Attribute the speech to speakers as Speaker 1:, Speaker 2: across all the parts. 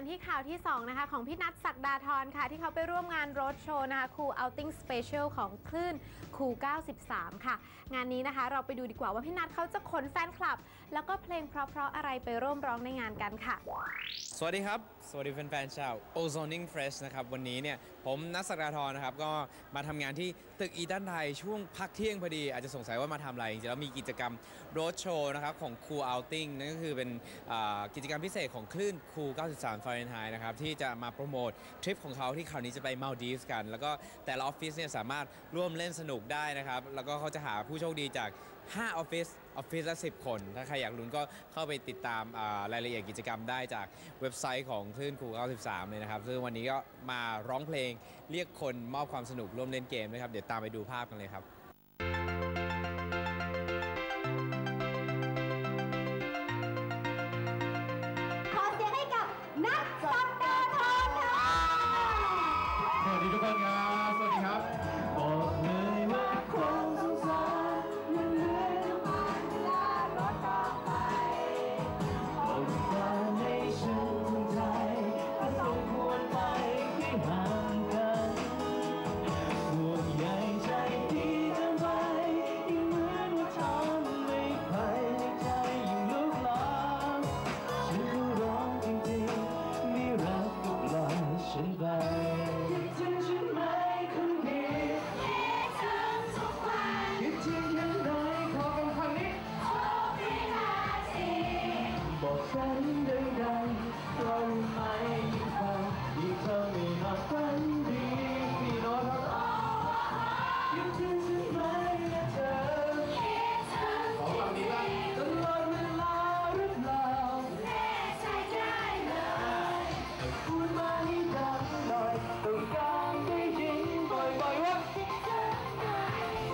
Speaker 1: กันที่ข่าวที่ 2 นะคะ ของพี่นัทศักดาธรค่ะ ที่เขาไปร่วมงานรถโชว์นะคะคู Outing Special ของคลื่นคู93 ค่ะ งานนี้นะคะเราไปดูดีกว่าว่าพี่นัทเขาจะขนแฟนคลับ แล้วก็เพลงเพราะๆอะไรไปร่วมร้องในงานกันค่ะ
Speaker 2: สวัสดีครับ สวัสดีแฟนๆชาว Ozoning Fresh นะครับ วันนี้เนี่ยผมนัทศักดาธรนะครับ ก็มาทำงานที่ตึกอีตันไทยช่วงพักเที่ยงพอดี อาจจะสงสัยว่ามาทำอะไรจริงๆแล้วมีกิจกรรม Road Show นะครับของ Cool Outing นั่นก็คือเป็นกิจกรรมพิเศษของคลื่น Cool 93 Fahrenheit นะครับที่จะมาโปรโมททริปของเขาที่คราวนี้จะไปมาลดีฟส์กัน แล้วก็แต่ละออฟฟิศเนี่ยสามารถร่วมเล่นสนุกได้นะครับ แล้วก็เขาจะหาผู้โชคดีจาก 5 ออฟฟิศออฟฟิศละ 10 คน ถ้าใครอยากลุ้นก็เข้าไปติดตามรายละเอียดกิจกรรมได้จากเว็บไซต์ของคลื่นครู93 เลยนะครับ ซึ่งวันนี้ก็มาร้องเพลงเรียกคนมอบความสนุกร่วมเล่นเกมนะครับ เดี๋ยวตามไปดูภาพกันเลยครับ
Speaker 3: บอ
Speaker 4: กฉันไดังๆเพราไหมยิ่งฟังยิ่งเธอไม่นอนฝันดีพี่น้ตครับคิดถึงฉันไหมนะเธอคิดถึงขอฝั่งนี้บ้างตลอดเวลาหรือเปล่า
Speaker 3: แน่ใจได้เลย
Speaker 4: พูดมาให้ดังหน่อยต้องการได้ยินบ่อยๆว่า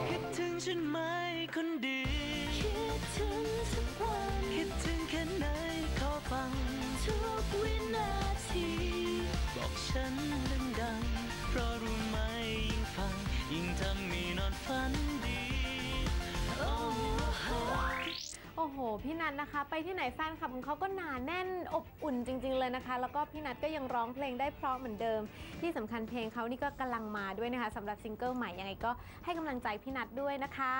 Speaker 5: คิดถึงฉันไหมคนดี ฉันดังๆเพราะรู้ไหมยิ่งฟัง ยิ่งทำให้นอนฝันดี โอ้โห
Speaker 1: โอ้โห พี่นัทนะคะ ไปที่ไหนแฟนคลับของเขาก็หนาแน่นอบอุ่นจริง ๆ เลยนะคะ แล้วก็พี่นัทก็ยังร้องเพลงได้เพราะเหมือนเดิม ที่สำคัญเพลงเขานี่ก็กำลังมาด้วยนะคะสำหรับซิงเกิลใหม่ยังไงก็ให้กำลังใจพี่นัทด้วยนะคะ